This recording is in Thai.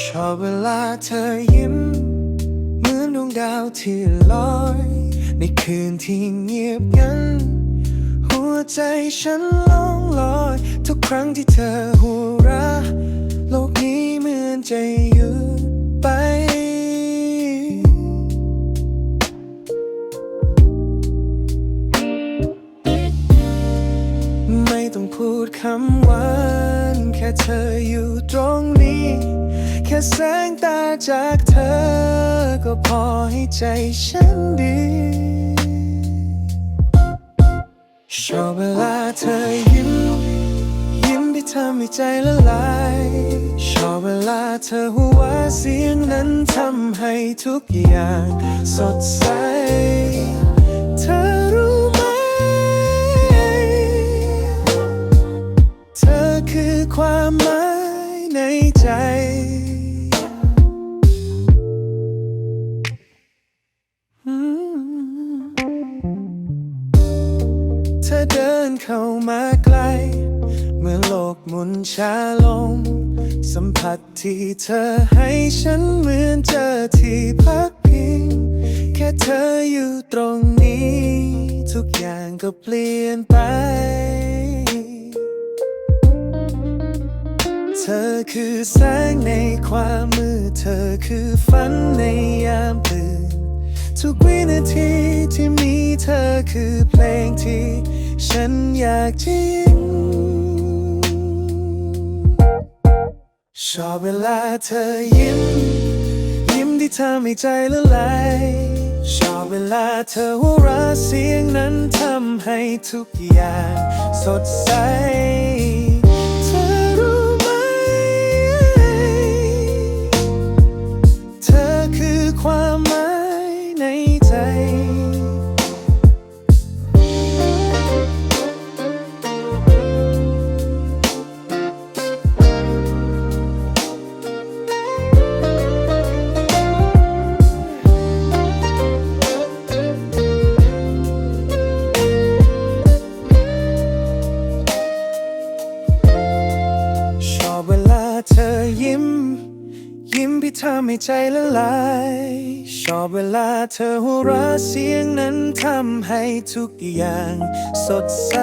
ชอบเวลาเธอยิ้ม เหมือนดวงดาวที่ลอย ในคืนที่เงียบงัน หัวใจฉันล่องลอย ทุกครั้งที่เธอหัวเราะโลกนี้เหมือนจะหยุดไป ไม่ต้องพูดคำหวาน แค่เธออยู่ตรงนี้ แสงตาจากเธอ ก็พอให้ใจฉันดีชอบเวลาเธอยิ้ม ยิ้มที่ทำให้ใจละลายชอบเวลาเธอหัวเราะเสียงนั้นทำให้ทุกอย่างสดใสเธอรู้ไหม เธอคือความหมายในใจ เดินเข้ามาใกล้ เมื่อโลกหมุนช้าลง สัมผัสที่เธอให้ฉันเหมือนเจอที่พักพิง แค่เธออยู่ตรงนี้ ทุกอย่างก็เปลี่ยนไป เธอคือแสงในความมืดเธอคือฝันในยามตื่นทุกวินาที ที่มีเธอคือเพลงที่ ฉันอยากจะยิ้มชอบเวลาเธอยิ้ม ยิ้มที่ทำให้ใจละลายชอบเวลาเธอหัวเราะเสียงนั้นทำให้ทุกอย่างสดใสเธอรู้ไหมเธอคือความ เธอยิ้ม ยิ้มพี่ทำให้ใจละลาย ชอบเวลาเธอหัวเราะเสียงนั้นทำให้ทุกอย่างสดใส